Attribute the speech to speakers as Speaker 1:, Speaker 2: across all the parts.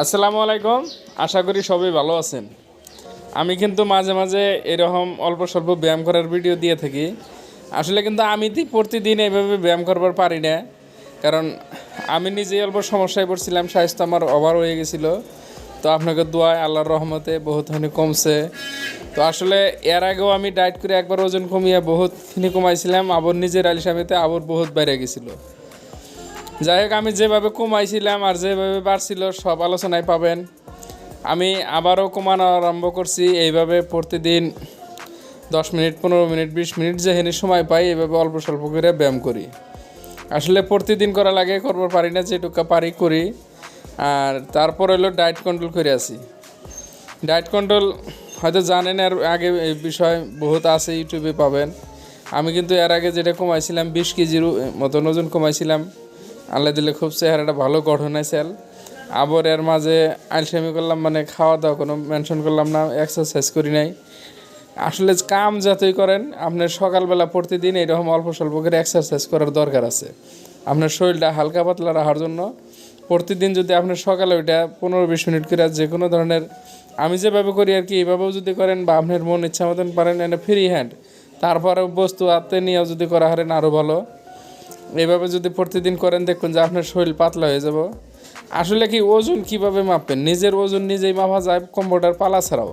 Speaker 1: আসসালামু আলাইকুম। আশা করি সবাই ভালো আছেন। আমি কিন্তু মাঝে মাঝে এরকম অল্প স্বল্প ব্যায়াম করার ভিডিও দিয়ে থাকি। আসলে কিন্তু আমি তো প্রতিদিন এইভাবে ব্যায়াম করবার পারি না। কারণ আমি নিজেই অল্প সমস্যায় পড়ছিলাম, স্বাস্থ্য আমার ওভার হয়ে গেছিল। তো আপনাকে দোয়ায় আল্লাহর রহমতে বহুতখানি কমছে। তো আসলে এর আগেও আমি ডায়েট করে একবার ওজন কমিয়ে বহুতখানি কমাইছিলাম, আবার নিজের আলিসামিতে আবার বহুত বেড়ে গেছিল। যাই হোক, আমি যেভাবে কমাইছিলাম আর যেভাবে বাড়ছিল, সব আলোচনায় পাবেন। আমি আবারও কমানো আরম্ভ করছি। এইভাবে প্রতিদিন দশ মিনিট, পনেরো মিনিট, বিশ মিনিট যেখানে সময় পাই, এইভাবে অল্প স্বল্প করে ব্যায়াম করি। আসলে প্রতিদিন করা লাগে করবার পারি না, যেটুকু পারি করি। আর তারপর হলো ডায়েট কন্ট্রোল করে আছি ডায়েট কন্ট্রোল হয়তো জানেন আর আগে এই বিষয় বহুত আছে, ইউটিউবে পাবেন। আমি কিন্তু এর আগে যেটা কমাইছিলাম, বিশ কেজির মতন ওজন কমাইছিলাম। আল্লাহ দিলে খুব চেহারাটা ভালো গঠন সেল আবার এর মাঝে আলসামি করলাম মানে খাওয়া দাওয়া কোনো মেনশন করলাম না এক্সারসাইজ করি নাই। আসলে কাম যতই করেন, আপনার সকালবেলা প্রতিদিন এরকম অল্প স্বল্প করে এক্সারসাইজ করার দরকার আছে। আপনার শরীরটা হালকা পাতলা রাখার জন্য প্রতিদিন যদি আপনার সকালে ওইটা পনেরো বিশ মিনিট করে যে কোনো ধরনের, আমি যেভাবে করি আর কি, এইভাবেও যদি করেন বা আপনার মন ইচ্ছা মতন পারেন এটা ফ্রি হ্যান্ড তারপরে বস্তু হাতে নিয়েও যদি করা হারেন আরও ভালো। এইভাবে যদি প্রতিদিন করেন, দেখুন যে আপনার শরীর পাতলা হয়ে যাব। আসলে কি, ওজন কীভাবে মাপবেন? নিজের ওজন নিজেই মাপা যায়, কম্পিউটার পালা ছাড়াও।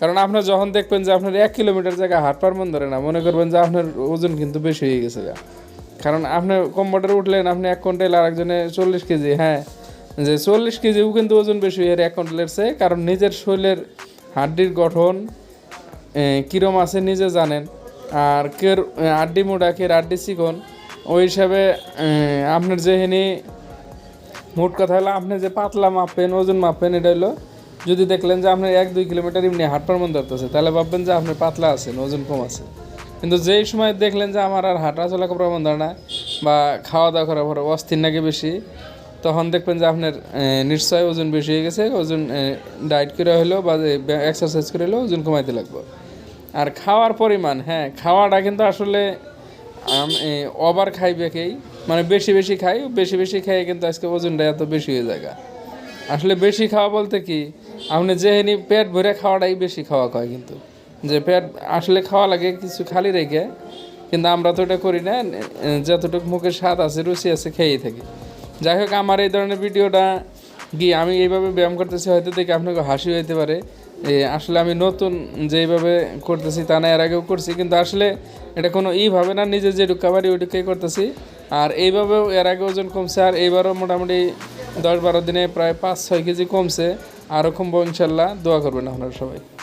Speaker 1: কারণ আপনার যখন দেখবেন যে আপনার এক কিলোমিটার জায়গায় হাট পার মন ধরে না, মনে করবেন যে আপনার ওজন কিন্তু বেশি হয়ে গেছে। কারণ আপনার কম্পিউটার উঠলেন, আপনি এক কুইন্টাল আর একজনে চল্লিশ কেজি হ্যাঁ যে চল্লিশ কেজিও কিন্তু ওজন বেশি হয়ে এক কুইন্টালের চেয়ে। কারণ নিজের শরীরের হাড্ডির গঠন কিরম আছে নিজে জানেন। আর কের আড্ডি মোটা, কের আড্ডি চিকন ওই হিসাবে আপনার যেখানে মোট কথা হলো আপনি যে পাতলা মাপেন, ওজন মাপেন, এটা হলো যদি দেখলেন যে আপনার এক দুই কিলোমিটার এমনি হাঁটপার মন ধরতেছে, তাহলে ভাববেন যে আপনি পাতলা আছেন, ওজন কম আছে। কিন্তু যেই সময় দেখলেন যে আমার আর হাঁটা চলা করার মন ধরে না বা খাওয়া দাওয়া করার পর অস্থির নাকি বেশি, তখন দেখবেন যে আপনার নিশ্চয় ওজন বেশি হয়ে গেছে, ওজন ডায়েট করে হলেও বা এক্সারসাইজ করে হলেও ওজন কমাইতে লাগবে। আর খাওয়ার পরিমাণ হ্যাঁ খাওয়াটা কিন্তু আসলে ওভার খাই বেকেই মানে বেশি বেশি খাই, বেশি বেশি খাই কিন্তু আজকে ওজনটা এত বেশি হয়ে যায়। আসলে বেশি খাওয়া বলতে কি, আপনি যেহেনি পেট ভরে খাওয়াটাই বেশি খাওয়া কয় কিন্তু। যে পেট আসলে খাওয়া লাগে কিছু খালি রেখে, কিন্তু আমরা তো এটা করি না যতটুকু মুখের স্বাদ আছে, রুচি আছে, খেয়েই থাকি। যাই হোক, আমার এই ধরনের ভিডিওটা কি আমি এইভাবে ব্যায়াম করতেছি, হয়তো দেখে আপনাকে হাসি হইতে পারে। আসলে আমি নতুন যেইভাবে করতেছি তা না, এর আগেও করছি, কিন্তু আসলে এটা কোনো ই ভাবে না, নিজে যে পারি ওইটুকুই করতেছি। আর এইভাবেও এর আগে ওজন কমছে, আর এইবারও মোটামুটি দশ বারো দিনে প্রায় পাঁচ ছয় কেজি কমছে। আরও কমবো ইনশাল্লাহ, দোয়া করবেন আপনারা সবাই।